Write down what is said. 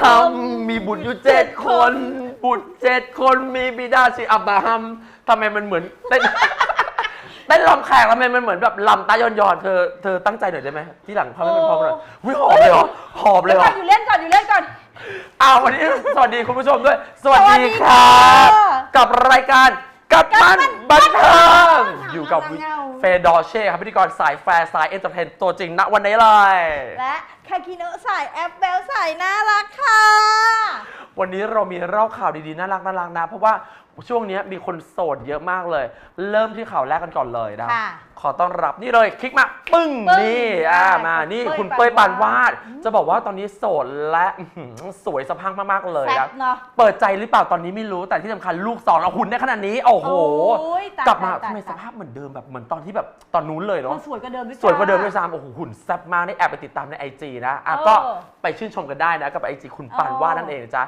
ฮัม มีบุตรอยู่เจ็ดคน บุตรเจ็ดคนมีบิดาชื่ออับราฮัมทำไมมันเหมือนเต้น เต้นลำแขกทำไมมันเหมือนแบบลำตายอนยอนๆเธอเธอตั้งใจหน่อยได้ไหมที่หลังพอให้มันพร้อมหน่อยวิหอบเลยเหรอหอบเลยเหรก่ออนอยู่เล่นก่อนอยู่เล่นก่อน อ้าววันนี้สวัสดีคุณผู้ชมด้วย สวัสสวัสดีดีคค่ะรับกับรายการกับมันบันเทิงเงา อยู่กับเงาเฟย์ดอร์เช่ครับพิธีกรสายแฟร์สายเอนเตอร์เทนตัวจริงณวันนี้เลย และคาคิโนะสายแอปเบลสายน่ารักค่ะ วันนี้เรามีเล่าข่าวดีๆ น่ารักน่ารักนะ เพราะว่าช่วงนี้มีคนโสดเยอะมากเลย เริ่มที่ข่าวแรกกันก่อนเลยนะค่ะขอต้อนรับนี่เลยคลิกมา ปึ้งปึ้งนี่อ่าได้มานี่เป้ยคุณเป้ยปานวาดปานวาด จะบอกว่าตอนนี้โสดและอื้อหือสวยสะพรังมากๆเลยแซ่นะบเนาะเปิดใจหรือเปล่าตอนนี้ไม่รู้แต่ที่สำคัญลูกสองแล้วหุ่นได้ขนาดนี้ โอ้โหโอ้ย ตายกลับมาตายตายทำไมสภาพเหมือนเดิมแบบเหมือนตอนที่แบบตอนนู้นเลยเอเนาะอสวยกว่าเดิมด้วยสวยกว่าเดิมจ้ด้วยซ้ำโอ้โหหุ่นแซ่บมากนี่แอบไปติดตามในไอจีนะอะเออก็ไปชื่นชมกันได้นะกับไอจีคุณปานวาดเออนั่นเองจ้ะ